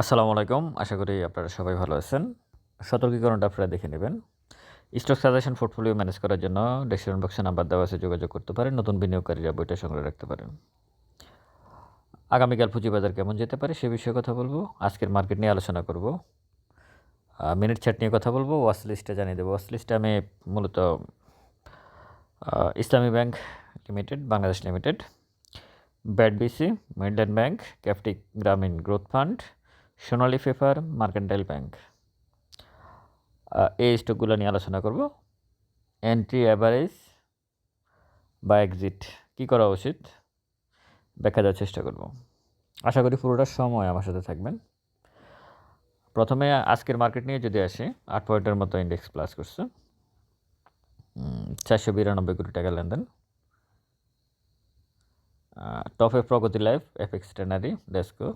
আসসালামু আলাইকুম। আশা করি আপনারা সবাই ভালো আছেন। সতর্কীকরণটা আপনারা দেখে নেবেন। স্টক সাজেশন পোর্টফোলিও ম্যানেজ করার জন্য ডেসক্রিপশন বক্সে নাম্বার দেওয়া আছে, যোগাযোগ করতে পারেন। নতুন বিনিয়োগকারীরা বইটা সংগ্রহ রাখতে পারেন। আগামীকাল পুঁজিবাজার কেমন যেতে পারে সে বিষয়ে কথা বলব। আজকের মার্কেট নিয়ে আলোচনা করব। মিনিট চার্ট নিয়ে কথা বলব। ওয়াশ লিস্টটা জানিয়ে দেবো। ওয়াশ লিস্টে আমি মূলত Islami bank limited, Bangladesh limited, bad বিসি, Midland bank, ক্যাপটিক Grameen growth fund Sonali paper, mercantile bank. এই স্টকগুলো নিয়ে আলোচনা করব। এন্ট্রি অ্যাভারেজ বা এক্সিট, কী করা উচিত? ব্যাখ্যা দেওয়ার চেষ্টা করব। আশা করি পুরোটা সময় আমার সাথে থাকবেন। প্রথমে আজকের মার্কেট নিয়ে যদি আসি, আট পয়েন্টের মতো ইন্ডেক্স প্লাস করছে। চারশো বিরানব্বই কোটি টাকা লেনদেন। টপে প্রগতি লাইফ এফএক্স টেনারি ডেস্কো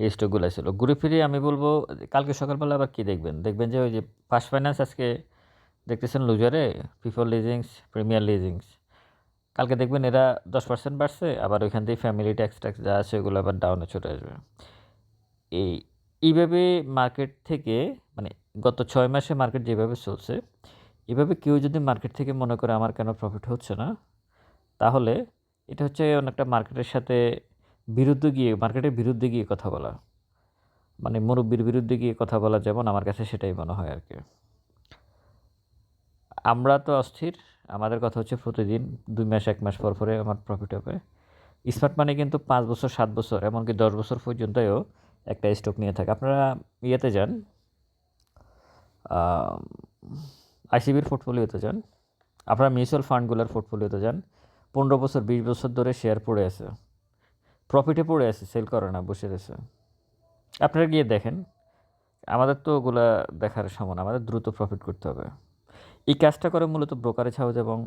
এই স্টকগুলো ছিল। ঘুরে ফিরে আমি বলব, কালকে সকালবেলা আবার কী দেখবেন? দেখবেন যে ওই যে ফার্স্ট ফাইন্যান্স আজকে দেখতেছেন লুজারে পিপল লিজিংস প্রিমিয়ার লিজিংস কালকে দেখবেন এরা দশ পার্সেন্ট বাড়ছে, আবার ওইখান থেকে ফ্যামিলি ট্যাক্স ট্যাক্স যা আছে ওগুলো আবার ডাউনে চলে আসবে। এই, এইভাবে মার্কেট থেকে মানে গত ছয় মাসে মার্কেট যেভাবে চলছে, এভাবে কেউ যদি মার্কেট থেকে মনে করে আমার কেন প্রফিট হচ্ছে না, তাহলে এটা হচ্ছে অনেকটা মার্কেটের সাথে বিরুদ্ধে গিয়ে, মার্কেটের বিরুদ্ধে গিয়ে কথা বলা। মানে মুরব্বীর বিরুদ্ধে গিয়ে কথা বলা যেমন আমার কাছে সেটাই মনে হয় আর কি। আমরা তো অস্থির, আমাদের কথা হচ্ছে প্রতিদিন দুই মাস, এক মাস পর পরে আমার প্রফিট হবে। স্মার্ট মানি কিন্তু পাঁচ বছর, সাত বছর, এমনকি দশ বছর পর্যন্তও একটা স্টক নিয়ে থাকে। আপনারা ইয়েতে যান আইসিবির পোর্টফোলিওতে যান। আপনারা মিউচুয়াল ফান্ডগুলোর পোর্টফোলিওতে যান। পনেরো বছর, বিশ বছর ধরে শেয়ার পড়ে আছে। প্রফিটে পড়ে আছে সেল করে না, বসে রয়েছে। আপনারা গিয়ে দেখেন, আমাদের তো ওগুলা দেখার সমান, আমাদের দ্রুত প্রফিট করতে হবে। এই কাজটা করে মূলত ব্রোকারেজ হাউস এবং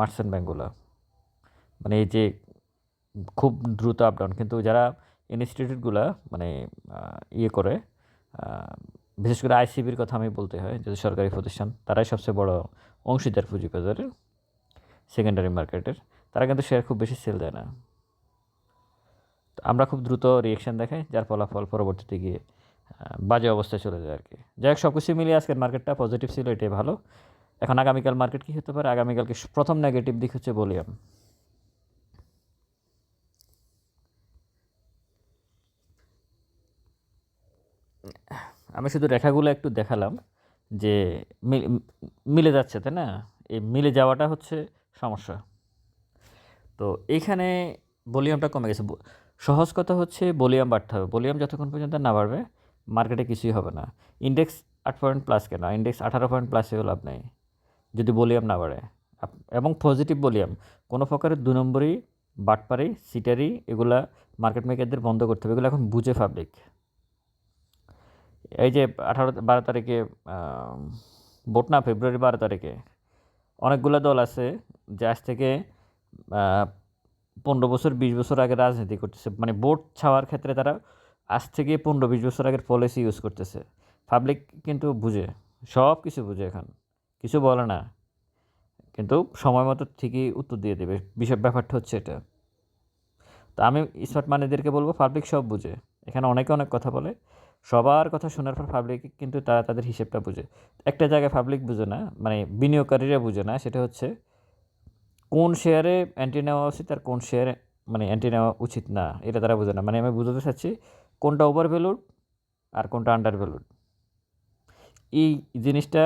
মার্চেন্ট ব্যাঙ্কগুলো মানে এই যে খুব দ্রুত আপ ডাউন কিন্তু যারা ইনস্টিটিউটগুলো মানে ইয়ে করে বিশেষ করে আইসিবির কথা আমি বলতে হয়, যদি সরকারি প্রতিষ্ঠান, তারাই সবচেয়ে বড় অংশীদার পুঁজিবাজারের সেকেন্ডারি মার্কেটের তারা কিন্তু শেয়ার খুব বেশি সেল দেয় না। আমরা খুব দ্রুত রিয়েকশান দেখাই, যার ফলাফল পরবর্তীতে গিয়ে বাজে অবস্থায় চলে যায় আর কি। যাই হোক সব কিছু মিলিয়ে আজকের মার্কেটটা পজিটিভ ছিল, এটাই ভালো। এখন আগামীকাল মার্কেট কী হতে পারে? আগামীকালকে প্রথম নেগেটিভ দিক হচ্ছে ভলিউম আমি শুধু রেখাগুলো একটু দেখালাম, যে মিলে যাচ্ছে, তাই না? এই মিলে যাওয়াটা হচ্ছে সমস্যা। তো এইখানে ভলিউমটা কমে গেছে। সহজ কথা হচ্ছে ভলিউম বাড়তে হবে। ভলিউম যতক্ষণ পর্যন্ত না বাড়বে, মার্কেটে কিছুই হবে না। ইন্ডেক্স আট পয়েন্ট প্লাস কেন? ইন্ডেক্স আঠারো পয়েন্ট প্লাসেও লাভ নেই, যদি ভলিউম না বাড়ে। এবং পজিটিভ ভলিউম, কোনো প্রকারের দু নম্বরই বাটপারি, সিটারি, এগুলা মার্কেট মেকারদের বন্ধ করতে হবে। এগুলো এখন বুঝে পাবলিক এই যে আঠারো, বারো তারিখে ভোট না, ফেব্রুয়ারি বারো তারিখে অনেকগুলো দল আছে যে আজ থেকে পনেরো বছর, বিশ বছর আগে রাজনীতি করতেছে। মানে ভোট ছাওয়ার ক্ষেত্রে তারা আজ থেকে পনেরো, বিশ বছর আগের পলিসি ইউজ করতেছে। পাবলিক কিন্তু বুঝে, সব কিছু বুঝে এখন। কিছু বলে না। কিন্তু সময় মতো ঠিকই উত্তর দিয়ে দেবে। বিষয় ব্যাপারটা হচ্ছে এটা। তো আমি স্মার্ট মানিদেরকে বলব পাবলিক সব বুঝে। এখানে অনেকে অনেক কথা বলে। সবার কথা শোনার পর পাবলিক কিন্তু তারা তাদের হিসেবটা বুঝে। একটা জায়গায় পাবলিক বুঝে না মানে বিনিয়োগকারীরা বুঝে না, সেটা হচ্ছে কোন শেয়ারে অ্যান্টি নেওয়া উচিত আর কোন শেয়ারে মানে অ্যান্টি নেওয়া উচিত না, এটা তারা বোঝে না। মানে আমি বুঝতে চাচ্ছি কোনটা ওভার ভ্যালুড আর কোনটা আন্ডার ভ্যালুড এই জিনিসটা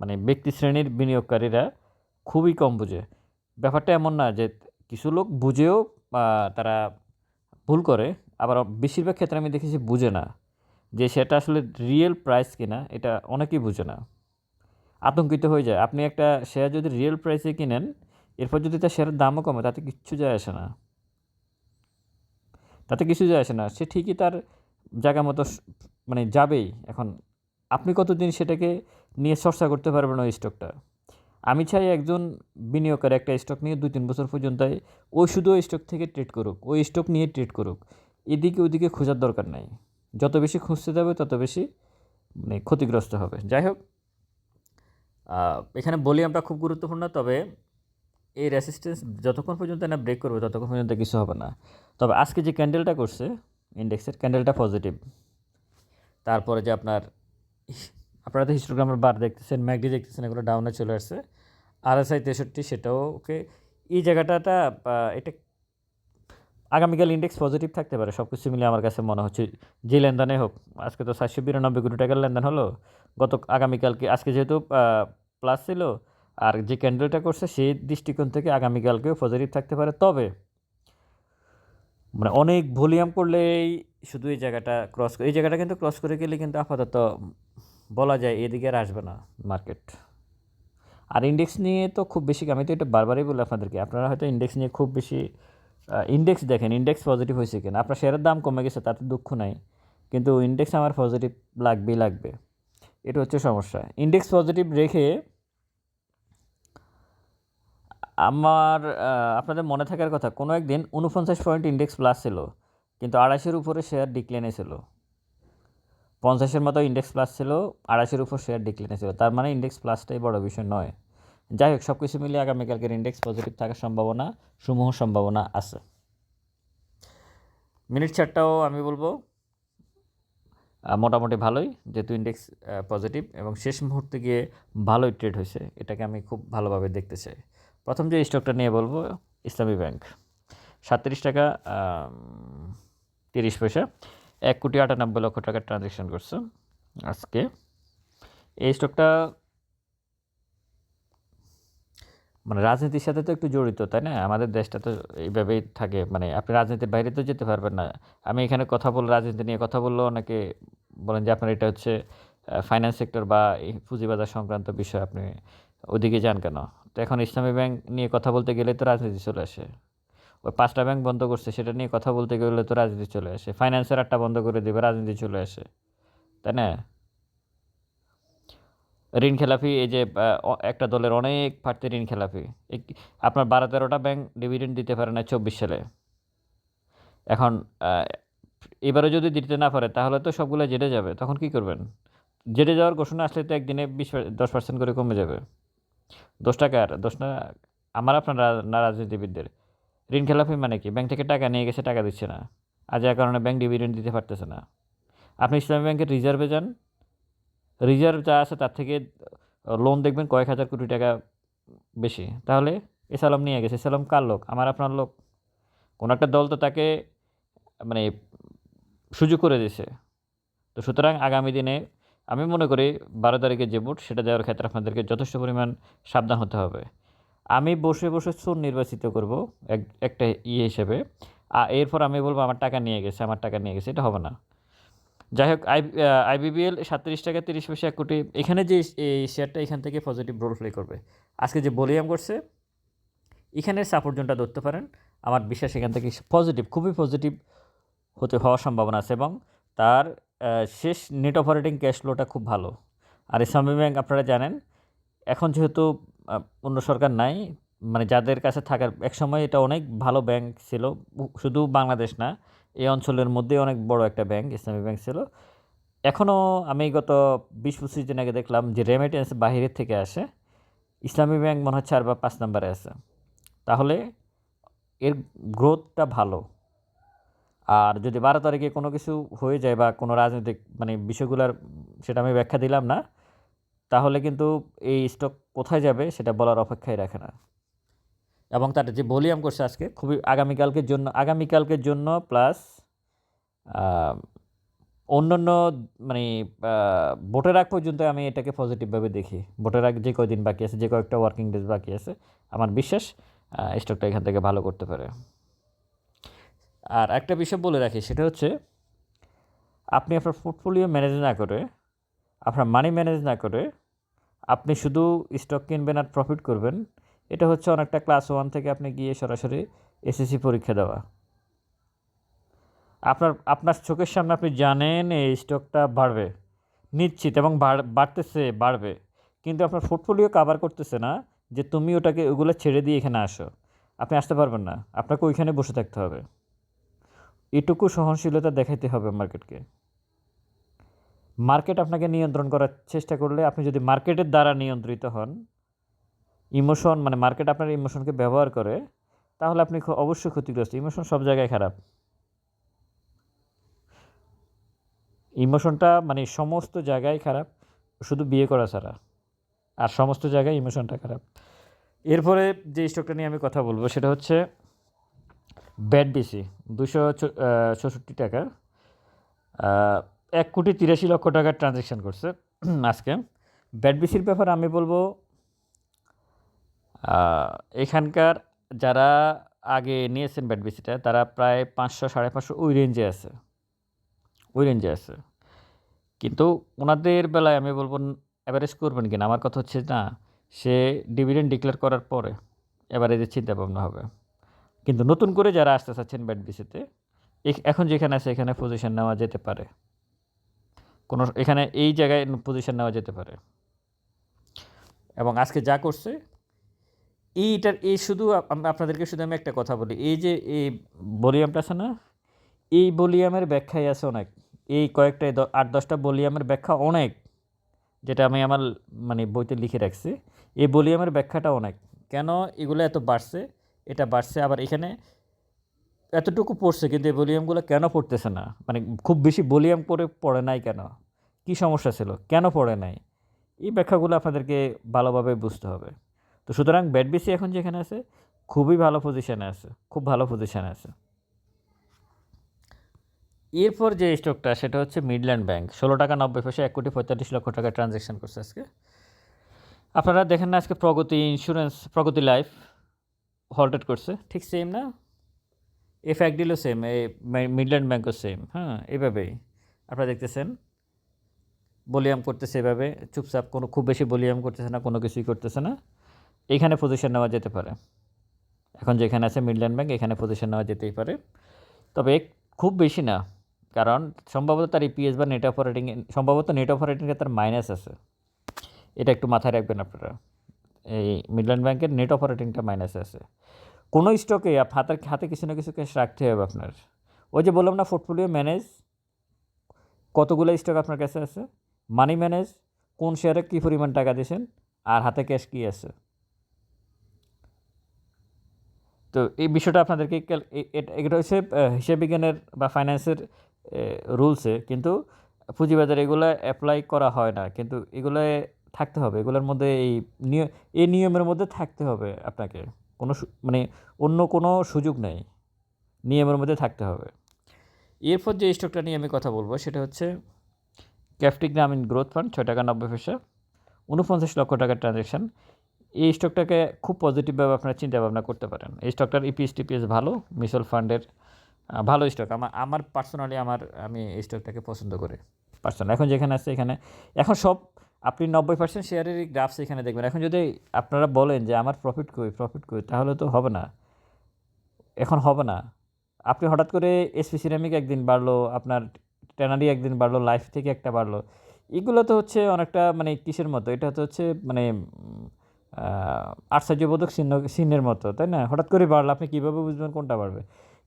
মানে ব্যক্তি শ্রেণির বিনিয়োগকারীরা খুবই কম বুঝে। ব্যাপারটা এমন না যে কিছু লোক বুঝেও তারা ভুল করে, আবার বেশিরভাগ ক্ষেত্রে আমি দেখেছি বুঝে না যে সেটা আসলে রিয়েল প্রাইস কিনা, এটা অনেকেই বুঝে না। আতঙ্কিত হয়ে যায়। আপনি একটা শেয়ার যদি রিয়েল প্রাইসে কিনেন, এরপর যদি তার শেয়ারের দামও কমে, তাতে কিচ্ছু যায় আসে না। তাতে কিছু যায় আসে না। সে ঠিকই তার জায়গা মতো মানে যাবেই। এখন আপনি কতদিন সেটাকে নিয়ে চর্চা করতে পারবেন ওই স্টকটা আমি চাই একজন বিনিয়োগকারী, একটা স্টক নিয়ে দুই, তিন বছর পর্যন্ত ওই শুধু ওই স্টক থেকে ট্রেড করুক, ওই স্টক নিয়ে ট্রেড করুক। এদিকে ওদিকে খোঁজার দরকার নাই। যত বেশি খুঁজতে যাবে, তত বেশি মানে ক্ষতিগ্রস্ত হবে। যাই হোক আহ, বলি আমরা খুব গুরুত্বপূর্ণ তবে এই রেসিস্টেন্স যতক্ষণ পর্যন্ত না ব্রেক করবে ততক্ষণ পর্যন্ত কিছু হবে না। তবে আজকে যে ক্যান্ডেলটা করছে ইন্ডেক্সের ক্যান্ডেলটা পজিটিভ তারপরে যে আপনার আপনারা তো হিস্টোগ্রামের বার দেখতেছেন ম্যাগডি দেখতেছেন এগুলো ডাউনে চলে আসছে। আরএসআই তেষট্টি সেটাও ওকে এই জায়গাটাটা এটা আগামীকাল ইন্ডেক্স পজিটিভ থাকতে পারে সব কিছু মিলে আমার কাছে মনে হচ্ছে যে লেনদেনে হোক, আজকে তো সাতশো বিরানব্বই কোটি টাকার লেনদেন হলো, গত আগামীকালকে, আজকে যেহেতু প্লাস ছিল, আর যে ক্যান্ডেলটা করছে সেই দৃষ্টিকোণ থেকে আগামীকালকেও পজিটিভ থাকতে পারে, তবে মানে অনেক ভলিউম করলেই শুধু এই জায়গাটা ক্রস এই জায়গাটা কিন্তু ক্রস করে গেলে কিন্তু আপাতত বলা যায় এদিকে আর আসবে না মার্কেট আর ইন্ডেক্স নিয়ে তো খুব বেশি, আমি তো এটা বারবারই বলি আপনাদেরকে, আপনারা হয়তো ইন্ডেক্স নিয়ে খুব বেশি ইন্ডেক্স দেখেন ইন্ডেক্স পজিটিভ হয়েছে কিনা। আপনার শেয়ারের দাম কমে গেছে, তাতে দুঃখ নাই। কিন্তু ইন্ডেক্স আমার পজিটিভ লাগবেই লাগবে। এটা হচ্ছে সমস্যা। ইন্ডেক্স পজিটিভ রেখে আমার আপনাদের মনে থাকার কথা, কোনো একদিন উনপঞ্চাশ পয়েন্ট ইন্ডেক্স প্লাস ছিল, কিন্তু আড়াইশের উপরে শেয়ার ডিক্লাইনে ছিল। পঞ্চাশের মতো ইন্ডেক্স প্লাস ছিল, আড়াইশের উপর শেয়ার ডিক্লাইনে ছিল। তার মানে ইন্ডেক্স প্লাসটাই বড় বিষয় নয়। যাই হোক সব কিছু মিলিয়ে আগামীকালকের ইন্ডেক্স পজিটিভ থাকার সম্ভাবনা, সমূহ সম্ভাবনা আছে। মিনিট চারটাও আমি বলব মোটামুটি ভালোই, যেহেতু ইন্ডেক্স পজিটিভ এবং শেষ মুহূর্তে গিয়ে ভালোই ট্রেড হয়েছে, এটাকে আমি খুব ভালোভাবে দেখতে চাই। প্রথম যে স্টকটা নিয়ে বলব, ইসলামী ব্যাংক। সাতত্রিশ টাকা তিরিশ পয়সা, এক কোটি আটানব্বই লক্ষ টাকার ট্রানজ্যাকশন করছে আজকে। এই স্টকটা মানে রাজনীতির সাথে তো একটু জড়িত, তাই না? আমাদের দেশটা তো এইভাবেই থাকে। মানে আপনি রাজনীতির বাইরে তো যেতে পারবেন না। আমি এখানে কথা বল, রাজনীতি নিয়ে কথা বললেও অনেকে বলেন যে আপনার এটা হচ্ছে ফাইন্যান্স সেক্টর বা পুঁজিবাজার সংক্রান্ত বিষয়, আপনি ওদিকে যান কেন? তো এখন ইসলামী ব্যাংক নিয়ে কথা বলতে গেলে তো রাজনীতি চলে আসে। ওই পাঁচটা ব্যাংক বন্ধ করছে, সেটা নিয়ে কথা বলতে গেলে তো রাজনীতি চলে আসে। ফাইন্যান্সের আটটা বন্ধ করে দেবে, রাজনীতি চলে আসে। তাই না? ঋণ খেলাপি এই যে একটা দলের অনেক প্রার্থী ঋণ খেলাপি আপনার বারো তেরোটা ব্যাংক ডিভিডেন্ড দিতে পারে না চব্বিশ সালে। এখন এবারে যদি দিতে না পারে, তাহলে তো সবগুলো জেটে যাবে। তখন কি করবেন? জেটে যাওয়ার ঘোষণা আসলে তো একদিনে বিশ দশ পার্সেন্ট করে কমে যাবে। দশ টাকা আর, দশ না, আমার আপনার না রাজনীতিবিদদের। ঋণ খেলাপি মানে কি? ব্যাংক থেকে টাকা নিয়ে গেছে, টাকা দিচ্ছে না। আর যার কারণে ব্যাংক ডিভিডেন্ড দিতে পারতেছে না। আপনি ইসলামী ব্যাংকের রিজার্ভে যান। রিজার্ভ যা আছে তার থেকে লোন দেখবেন কয়েক হাজার কোটি টাকা বেশি। তাহলে এসালাম নিয়ে গেছে। এসালাম কার লোক? আমার আপনার লোক। কোনো একটা দল তো তাকে মানে সুযোগ করে দিয়েছে। তো সুতরাং আগামী দিনে আমি মনে করি বারো তারিখে যে ভোট, সেটা দেওয়ার ক্ষেত্রে আপনাদেরকে যথেষ্ট পরিমাণ সাবধান হতে হবে। আমি বসে বসে চোর নির্বাচিত করব এক, একটা ইয়ে হিসেবে। আর এরপর আমি বলব, আমার টাকা নিয়ে গেছে, আমার টাকা নিয়ে গেছে। এটা হবে না। যাই হোক, আই আইবিবিএল সাতত্রিশ টাকা তিরিশ পয়সা এক কোটি। এখানে যে এই শেয়ারটা এখান থেকে পজিটিভ রোল প্লে করবে। আজকে যে ভলিউম করছে, এখানে সাপোর্ট জোনটা ধরতে পারেন। আমার বিশ্বাস এখান থেকে পজিটিভ খুবই পজিটিভ হতে হওয়ার সম্ভাবনা আছে এবং তার শেষ নেট অপারেটিং ক্যাশ ফ্লোটা খুব ভালো। আর ইসলামী ব্যাংক আপনারা জানেন, এখন যেহেতু অন্য সরকার নাই মানে যাদের কাছে থাকার, এক সময় এটা অনেক ভালো ব্যাংক ছিল শুধু বাংলাদেশ না এই অঞ্চলের মধ্যে অনেক বড় একটা ব্যাংক ইসলামী ব্যাংক ছিল। এখনও আমি গত বিশ পঁচিশ দিন আগে দেখলাম যে রেমিটেন্স বাহিরের থেকে আসে। ইসলামী ব্যাংক মনে হয় চার বা পাঁচ নম্বরে আছে। তাহলে এর গ্রোথটা ভালো। আর যদি বারো তারিখে কোনো কিছু হয়ে যায় বা কোনো রাজনৈতিক মানে বিষয়গুলোর, সেটা আমি ব্যাখ্যা দিলাম না, তাহলে কিন্তু এই স্টক কোথায় যাবে সেটা বলার অপেক্ষায় রাখে না। এবং তার যে ভলিউম করছে আজকে, খুবই আগামীকালকের জন্য আগামীকালকের জন্য প্লাস অন্যান্য মানে ভোটের আগ পর্যন্ত আমি এটাকে পজিটিভভাবে দেখি। ভোটের আগ যে কয়দিন বাকি আছে, যে কয়েকটা ওয়ার্কিং ডেজ বাকি আছে, আমার বিশ্বাস স্টকটা এখান থেকে ভালো করতে পারে। আর একটা বিষয় বলে রাখি, সেটা হচ্ছে, আপনি আপনার পোর্টফোলিও ম্যানেজ না করে, আপনার মানি ম্যানেজ না করে, আপনি শুধু স্টক কিনবেন আর প্রফিট করবেন এটা হচ্ছে অনেকটা ক্লাস ওয়ান থেকে আপনি গিয়ে সরাসরি এসএসসি পরীক্ষা দেওয়া। আপনার আপনার চোখের সামনে আপনি জানেন এই স্টকটা বাড়বে, নিশ্চিত এবং বাড়তেছে, বাড়বে। কিন্তু আপনার পোর্টফোলিও কাভার করতেছে না যে তুমি ওটাকে ওগুলো ছেড়ে দিয়ে এখানে আসো। আপনি আসতে পারবেন না, আপনাকে ওইখানে বসে থাকতে হবে। এটুকু সহনশীলতা দেখাইতে হবে মার্কেটকে। মার্কেট আপনাকে নিয়ন্ত্রণ করার চেষ্টা করলে আপনি যদি মার্কেটের দ্বারা নিয়ন্ত্রিত হন ইমোশন মানে মার্কেট আপনার ইমোশনকে ব্যবহার করে, তাহলে আপনি অবশ্যই ক্ষতিগ্রস্ত। ইমোশন সব জায়গায় খারাপ। ইমোশনটা মানে সমস্ত জায়গায় খারাপ, শুধু বিয়ে করা ছাড়া। আর সমস্ত জায়গায় ইমোশনটা খারাপ। এরপরে যে স্টকটা নিয়ে আমি কথা বলব, সেটা হচ্ছে ব্যাট বিসি দুশো চৌষট্টি টাকা। এক কোটি তিরাশি লক্ষ টাকার ট্রানজ্যাকশন করছে। আজকে ব্যাট বিসির ব্যাপারে আমি বলব এখানকার যারা আগে নিয়েছেন ব্যাট বিসিটা তারা প্রায় পাঁচশো, সাড়ে পাঁচশো ওই রেঞ্জে আছে। ওই রেঞ্জে আছে। কিন্তু ওনাদের বেলায় আমি বলব অ্যাভারেজ করবেন কিনা? আমার কথা হচ্ছে না, সে ডিভিডেন্ড ডিক্লেয়ার করার পরে অ্যাভারেজের চিন্তা ভাবনা হবে। কিন্তু নতুন করে যারা আসতে চাচ্ছেন ব্যাট বিসিতে এখন যেখানে আছে, এখানে পজিশন নেওয়া যেতে পারে। কোনো, এখানে এই জায়গায় পজিশন নেওয়া যেতে পারে। এবং আজকে যা করছে এইটার, এই শুধু আপনাদেরকে শুধু আমি একটা কথা বলি। এই যে, এই বলিয়ামটা আছে না, এই বলিয়ামের ব্যাখ্যাই আছে অনেক। এই কয়েকটা আট, দশটা বলিয়ামের ব্যাখ্যা অনেক, যেটা আমি আমার মানে বইতে লিখে রাখছি। এই বলিয়ামের ব্যাখ্যাটা অনেক। কেন এগুলো এত বাড়ছে? এটা বাড়ছে আবার এখানে এতটুকু পড়ছে, কিন্তু এই ভলিউমগুলো কেন পড়তেছে না? মানে খুব বেশি ভলিউম পড়ে পড়ে নাই কেন? কি সমস্যা ছিল? কেন পড়ে নাই? এই ব্যাখ্যাগুলো আপনাদেরকে ভালোভাবে বুঝতে হবে। তো সুতরাং ব্যাট বিসি এখন যেখানে আছে, খুবই ভালো পজিশনে আছে, খুব ভালো পজিশনে আছে। এরপর যে স্টকটা সেটা হচ্ছে মিডল্যান্ড ব্যাংক ষোলো টাকা নব্বই পয়সা এক কোটি পঁয়তাল্লিশ লক্ষ টাকা ট্রানজ্যাকশন করছে আজকে। আপনারা দেখেন না আজকে প্রগতি ইন্স্যুরেন্স প্রগতি লাইফ হল্টেড করছে, ঠিক সেম না? এ ফ্যাক ডিলও সেম এ মিডল্যান্ড ব্যাঙ্কও সেম হ্যাঁ এভাবেই। আপনারা দেখতেছেন বলিয়াম করতেছে এভাবে, চুপচাপ কোনো, খুব বেশি বলিয়াম করতেছে না, কোনো কিছুই করতেছে না। এইখানে পজিশন নেওয়া যেতে পারে। এখন যেখানে আছে মিডল্যান্ড ব্যাংক এখানে পজিশন নেওয়া যেতেই পারে। তবে খুব বেশি না, কারণ সম্ভবত তার ইপিএস বা নেট অপারেটিং সম্ভবত নেট অপারেটিংয়ে তার মাইনাস আছে। এটা একটু মাথায় রাখবেন আপনারা। এই মিডল্যান্ড ব্যাংকের নেট অপারেটিংটা মাইনাসে আছে। কোনো স্টকে হাতের হাতে কিছু না কিছু ক্যাশ রাখতে হবে আপনার। ওই যে বললাম না পোর্টফোলিও ম্যানেজ কতগুলো স্টক আপনার কাছে আছে? মানি ম্যানেজ কোন শেয়ারে কী পরিমাণ টাকা দিয়েছেন? আর হাতে ক্যাশ কী আছে? তো এই বিষয়টা আপনাদেরকে এটা হচ্ছে আহ, হিসাব বিজ্ঞানের বা ফাইন্যান্সের রুলসে কিন্তু পুঁজিবাজার এগুলো অ্যাপ্লাই করা হয় না। কিন্তু এগুলো থাকতে হবে। এগুলোর মধ্যে এই নিয়ম এই নিয়মের মধ্যে থাকতে হবে আপনাকে। কোনো মানে অন্য কোনো সুযোগ নেই। নিয়মের মধ্যে থাকতে হবে। এরপর যে স্টকটা নিয়ে আমি কথা বলব সেটা হচ্ছে ক্যাফটি গ্রামীণ গ্রোথ ফান্ড ছয় টাকা নব্বই পয়সা। উনপঞ্চাশ লক্ষ টাকার ট্রানজ্যাকশন এই স্টকটাকে খুব পজিটিভভাবে আপনারা চিন্তা ভাবনা করতে পারেন। এই স্টকটার ইপিএস টিপিএস ভালো মিউচুয়াল ফান্ডের ভালো স্টক আমার আমার পার্সোনালি আমার, আমি এই স্টকটাকে পছন্দ করি। পার্সোনাল এখন যেখানে আছে এখানে, এখন সব, আপনি নব্বই পার্সেন্ট শেয়ারের গ্রাফস এখানে দেখবেন। এখন যদি আপনারা বলেন যে আমার প্রফিট কই প্রফিট কই, তাহলে তো হবে না। এখন হবে না। আপনি হঠাৎ করে এসপি সিরামিক একদিন বাড়লো, আপনার ট্যানারি একদিন বাড়লো লাইফ থেকে একটা বাড়লো। এগুলো তো হচ্ছে অনেকটা মানে কিসের মতো? এটা তো হচ্ছে মানে আশ্চর্যবোধক চিহ্ন, চিহ্নের মতো, তাই না? হঠাৎ করে বাড়লো, আপনি কীভাবে বুঝবেন কোনটা বাড়বে?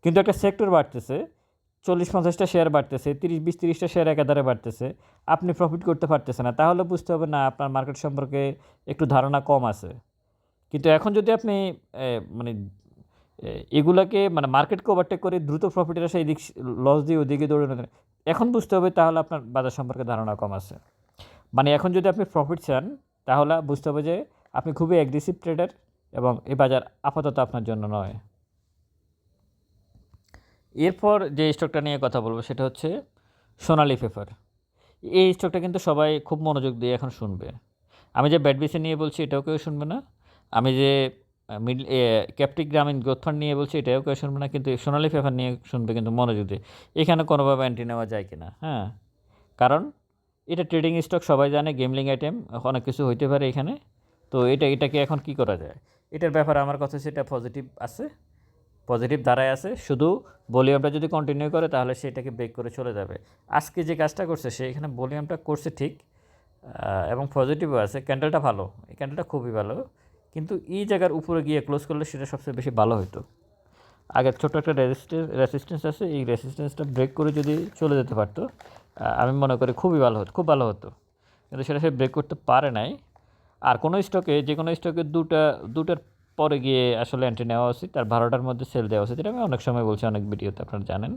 কিন্তু একটা সেক্টর বাড়তেছে, চল্লিশ পঞ্চাশটা শেয়ার বাড়তেছে, তিরিশ, বিশ, তিরিশটা শেয়ার একাধারে বাড়তেছে, আপনি প্রফিট করতে পারতেছে না, তাহলে বুঝতে হবে না, আপনার মার্কেট সম্পর্কে একটু ধারণা কম আছে। কিন্তু এখন যদি আপনি মানে এগুলাকে মানে মার্কেটকে ওভারটেক করে দ্রুত প্রফিটের আসে এদিক লস দিয়ে ওদিকে দৌড়ে এখন বুঝতে হবে তাহলে আপনার বাজার সম্পর্কে ধারণা কম আছে। মানে এখন যদি আপনি প্রফিট চান, তাহলে বুঝতে হবে যে আপনি খুবই অ্যাগ্রেসিভ ট্রেডার এবং এ বাজার আপাতত আপনার জন্য নয়। এরপর যে স্টকটা নিয়ে কথা বলব সেটা হচ্ছে সোনালি পেপার এই স্টকটা কিন্তু সবাই খুব মনোযোগ দিয়ে এখন শুনবে। আমি যে ব্যাট বিসি নিয়ে বলছি এটাও কেউ শুনবে না। আমি যে মিডল ক্যাপটিক গ্রামীণ গ্রোথ নিয়ে বলছি এটাও কেউ শুনবে না, কিন্তু সোনালি পেপার নিয়ে শুনবে কিন্তু মনোযোগ দিয়ে। এখানে কোনোভাবে অ্যান্টি নেওয়া যায় কিনা হ্যাঁ? কারণ এটা ট্রেডিং স্টক সবাই জানে গেমলিং আইটেম অনেক কিছু হইতে পারে এখানে। তো এটা এটাকে এখন কি করা যায়? এটার ব্যাপারে আমার কাছে সেটা পজিটিভ আছে পজিটিভ ধারায় আছে। শুধু ভলিউমটা যদি কন্টিনিউ করে, তাহলে সেটাকে ব্রেক করে চলে যাবে। আজকে যে কাজটা করছে, সে এখানে ভলিউমটা করছে ঠিক এবং পজিটিভও আছে। ক্যান্ডেলটা ভালো, এই ক্যান্ডেলটা খুবই ভালো। কিন্তু এই জায়গার উপরে গিয়ে ক্লোজ করলে সেটা সবচেয়ে বেশি ভালো হতো আগের ছোট্ট একটা রেজিস্টেন্স রেসিস্টেন্স আছে। এই রেসিস্টেন্সটা ব্রেক করে যদি চলে যেতে পারতো আমি মনে করি খুবই ভালো হতো, খুব ভালো হতো। কিন্তু সেটা সে ব্রেক করতে পারে নাই। আর কোনো স্টকে, যে কোনো স্টকে দুটা, দুটার পরে গিয়ে আসলে এন্ট্রি নেওয়া উচিত আর বারোটার মধ্যে সেল দেওয়া উচিত। এটা আমি অনেক সময় বলছি, অনেক ভিডিওতে আপনারা জানেন।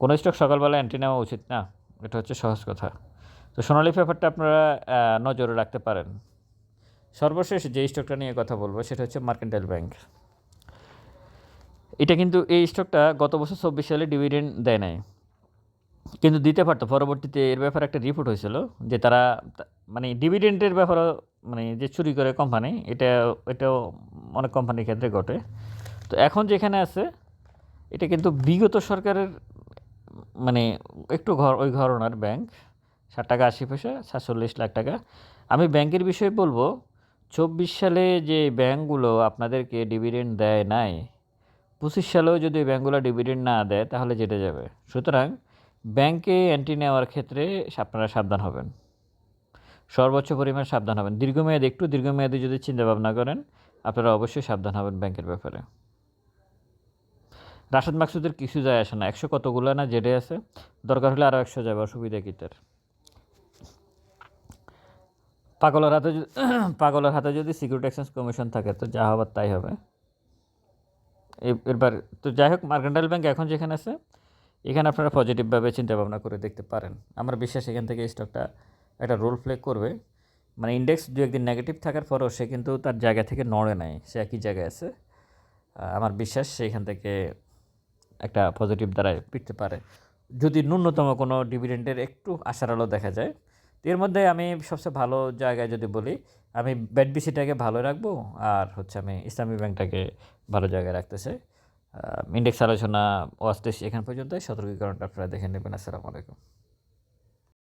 কোনো স্টক সকালবেলা এন্ট্রি নেওয়া উচিত না, এটা হচ্ছে সহজ কথা। তো সোনালি পেপারটা আপনারা নজরে রাখতে পারেন। সর্বশেষ যে স্টকটা নিয়ে কথা বলব, সেটা হচ্ছে মার্কেন্টাইল ব্যাংক এটা কিন্তু এই স্টকটা গত বছর চব্বিশ সালে ডিভিডেন্ড দেয় নাই। কিন্তু দিতে পারতো, পরবর্তীতে এর ব্যাপারে একটা রিপোর্ট হয়েছিল যে তারা মানে ডিভিডেন্টের ব্যাপারে মানে যে চুরি করে কোম্পানি এটা, এটাও অনেক কোম্পানির ক্ষেত্রে ঘটে। তো এখন যেখানে আছে, এটা কিন্তু বিগত সরকারের মানে একটু ঘর, ওই ঘরনার ব্যাংক ষাট টাকা আশি পয়সা, সাতচল্লিশ লাখ টাকা। আমি ব্যাংকের বিষয়ে বলব, চব্বিশ সালে যে ব্যাংকগুলো আপনাদেরকে ডিভিডেন্ড দেয় নাই, পঁচিশ সালেও যদি ব্যাংকগুলো ডিভিডেন্ড না দেয়, তাহলে যেতে যাবে? সুতরাং ব্যাংকে অ্যান্টি নেওয়ার ক্ষেত্রে আপনারা সাবধান হবেন। সর্বোচ্চ পরিমাণ সাবধান হবেন। দীর্ঘমেয়াদে, একটু দীর্ঘমেয়াদে যদি চিন্তা ভাবনা করেন, আপনারা অবশ্যই সাবধান হবেন ব্যাংকের ব্যাপারে। রাশেদ মাকসুদের কিছু যায় আসে না। একশো কতগুলো না জেডে আছে? দরকার হলে আরও একশো যাবে অসুবিধা কী তার? পাগলের হাতে যদি পাগলের হাতে যদি সিকিউরিটি এক্সচেঞ্জ কমিশন থাকে, তো যা হবার তাই হবে। এবার তো যাই হোক, মার্কেন্টাইল ব্যাংক এখন যেখানে আছে, এখানে আপনারা পজিটিভভাবে চিন্তা ভাবনা করে দেখতে পারেন। আমার বিশ্বাস এখান থেকে স্টকটা একটা রোল প্লে করবে। মানে ইন্ডেক্স দু একদিন নেগেটিভ থাকার পরেও সে কিন্তু তার জায়গা থেকে নড়ে নাই, সে একই জায়গায় আছে। আমার বিশ্বাস সেইখান থেকে একটা পজিটিভ দ্বারায় পিটতে পারে। যদি ন্যূনতম কোনো ডিভিডেন্ডের একটু আশার আলো দেখা যায় এর মধ্যে আমি সবচেয়ে ভালো জায়গায় যদি বলি, আমি বিসিটাকে ভালো রাখব আর হচ্ছে আমি ইসলামী ব্যাংকটাকে ভালো জায়গায় রাখতে চাই ইন্ডেক্স আলোচনা ওয়াস্টেস এখান পর্যন্ত সতর্কীকরণটা আপনারা দেখে নেবেন। আসসালামু আলাইকুম।